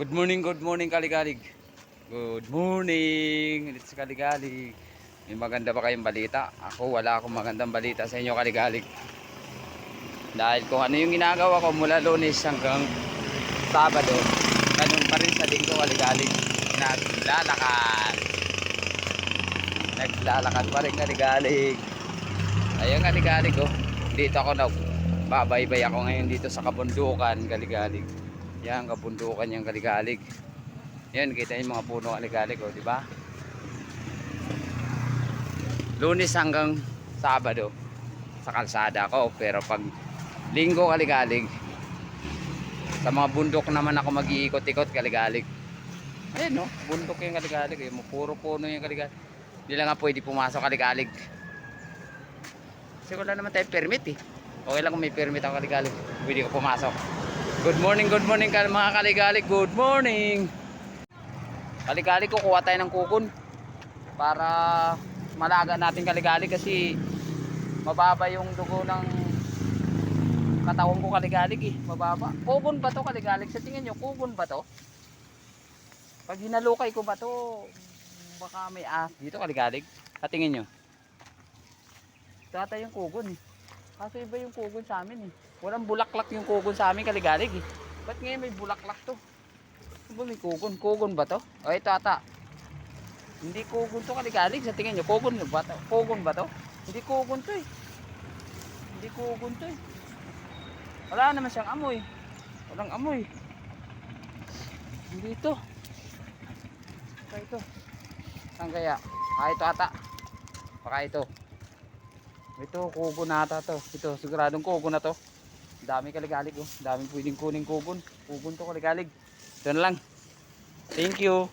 Good morning, good morning Kaligalig. Good morning. It's Kaligalig. May maganda ba kayong balita? Ako wala akong magandang balita sa inyo Kaligalig. Dahil kung ano yung ginagawa ko mula lunes hanggang Sabado, ganun pa rin sa linggo Kaligalig. Naglalakad. Naglalakad pa rin Kaligalig. Ayun Kaligalig oh. Dito ako na babaybay ako ngayon dito sa kabundukan Kaligalig. Yan, kabundukan yung kaligalig. Yan, kita yung mga puno kaligalig, oh, di ba? Lunes hanggang Sabado sa kalsada ko. Pero pag linggo kaligalig, sa mga bundok naman ako mag-iikot-ikot kaligalig. Ayun, no? Bundok yung kaligalig. Eh. Puro puno yung kaligalig. Hindi lang nga pwede pumasok kaligalig. Kasi wala naman tayong permit eh. Okay lang kung may permit ako kaligalig. Pwede ko pumasok. Good morning, good morning mga kaligalig. Good morning. Kaligalig ko kuha tayo ng kukun para malaga natin kaligalig kasi mababa yung dugo ng katawan ko kaligalig eh. Mababa. Kukun ba to kaligalig? Sa tingin nyo, kukun ba to? Pag hinalukay ko ba to, baka may as dito kaligalig. Sa tingin nyo? Tata yung kugon eh. Kaso iba yung kugon sa amin eh. Walang bulaklak yung kugon sa amin kaligalig eh. Ba't ngayon may bulaklak to? Ano ba may kugon? Kugon ba to? O ito ata. Hindi kugon to kaligalig. Sa tingin nyo, kugon ba to? Kugon ba to? Hindi kugon to eh. Hindi kugon to eh. Wala naman siyang amoy. Walang amoy. Hindi to. Baka ito. Saan kaya? Ah, ito ata. Baka ito. Ito, kugo na ata to. Ito, siguradong kugo na to. Dami kaligalig oh. Dami pwedeng kuning kugon. Kugon to kaligalig. Ito na lang. Thank you.